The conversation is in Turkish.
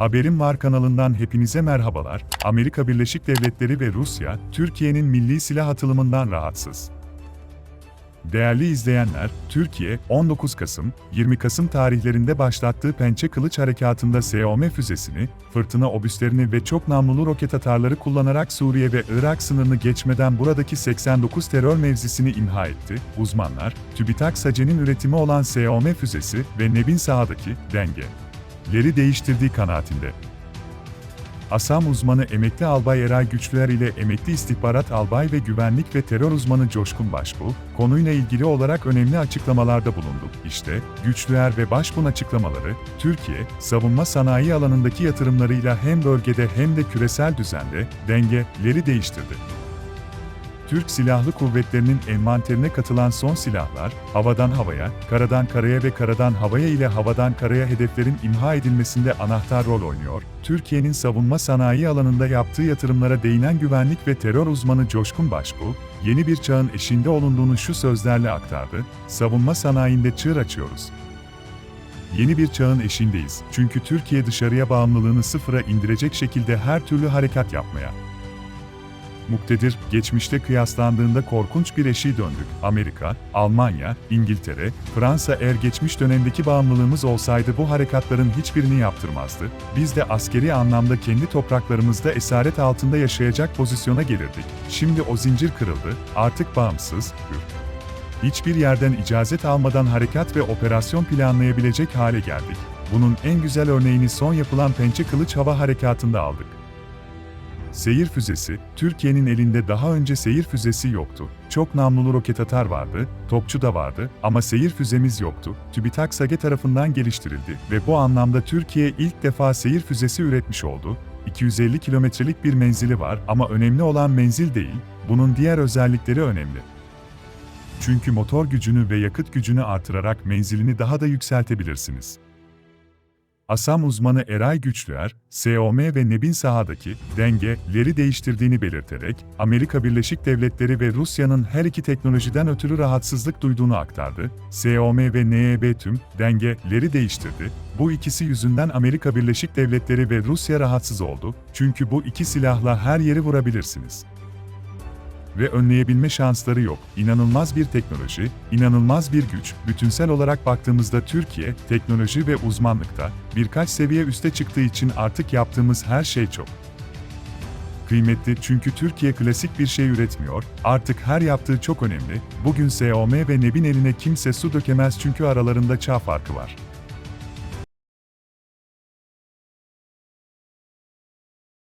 Haberim Var kanalından hepinize merhabalar. Amerika Birleşik Devletleri ve Rusya, Türkiye'nin milli silah atılımından rahatsız. Değerli izleyenler, Türkiye 19 Kasım, 20 Kasım tarihlerinde başlattığı Pençe Kılıç Harekatı'nda SOM füzesini, fırtına obüslerini ve çok namlulu roket atarları kullanarak Suriye ve Irak sınırını geçmeden buradaki 89 terör mevzisini imha etti. Uzmanlar, TÜBİTAK SACE'nin üretimi olan SOM füzesi ve Nebin sahadaki dengeleri değiştirdiği kanaatinde. ASAM uzmanı emekli albay Eray Güçlüer ile emekli istihbarat albay ve güvenlik ve terör uzmanı Coşkun Başbuğ, konuyla ilgili olarak önemli açıklamalarda bulundu. İşte, Güçlüer ve Başbuğ'un açıklamaları, Türkiye, savunma sanayi alanındaki yatırımlarıyla hem bölgede hem de küresel düzende dengeleri değiştirdi. Türk Silahlı Kuvvetleri'nin envanterine katılan son silahlar, havadan havaya, karadan karaya ve karadan havaya ile havadan karaya hedeflerin imha edilmesinde anahtar rol oynuyor. Türkiye'nin savunma sanayi alanında yaptığı yatırımlara değinen güvenlik ve terör uzmanı Coşkun Başbuğ, yeni bir çağın eşinde olunduğunu şu sözlerle aktardı, savunma sanayinde çığır açıyoruz. Yeni bir çağın eşindeyiz. Çünkü Türkiye dışarıya bağımlılığını sıfıra indirecek şekilde her türlü harekat yapmaya, muktedir, geçmişte kıyaslandığında korkunç bir eşiğe döndük. Amerika, Almanya, İngiltere, Fransa eğer geçmiş dönemdeki bağımlılığımız olsaydı bu harekatların hiçbirini yaptırmazdı. Biz de askeri anlamda kendi topraklarımızda esaret altında yaşayacak pozisyona gelirdik. Şimdi o zincir kırıldı, artık bağımsız, hür. Hiçbir yerden icazet almadan harekat ve operasyon planlayabilecek hale geldik. Bunun en güzel örneğini son yapılan Pençe Kılıç Hava Harekatı'nda aldık. Seyir füzesi, Türkiye'nin elinde daha önce seyir füzesi yoktu. Çok namlulu roket atar vardı, topçu da vardı ama seyir füzemiz yoktu. TÜBİTAK SAGE tarafından geliştirildi ve bu anlamda Türkiye ilk defa seyir füzesi üretmiş oldu. 250 kilometrelik bir menzili var ama önemli olan menzil değil, bunun diğer özellikleri önemli. Çünkü motor gücünü ve yakıt gücünü artırarak menzilini daha da yükseltebilirsiniz. ASAM uzmanı Eray Güçlüer, SOM ve NEB'in sahadaki dengeleri değiştirdiğini belirterek, Amerika Birleşik Devletleri ve Rusya'nın her iki teknolojiden ötürü rahatsızlık duyduğunu aktardı. SOM ve NEB tüm dengeleri değiştirdi. Bu ikisi yüzünden Amerika Birleşik Devletleri ve Rusya rahatsız oldu. Çünkü bu iki silahla her yeri vurabilirsiniz ve önleyebilme şansları yok. İnanılmaz bir teknoloji, inanılmaz bir güç. Bütünsel olarak baktığımızda Türkiye, teknoloji ve uzmanlıkta birkaç seviye üste çıktığı için artık yaptığımız her şey çok kıymetli çünkü Türkiye klasik bir şey üretmiyor, artık her yaptığı çok önemli. Bugün SOM ve NEB'in eline kimse su dökemez çünkü aralarında çağ farkı var.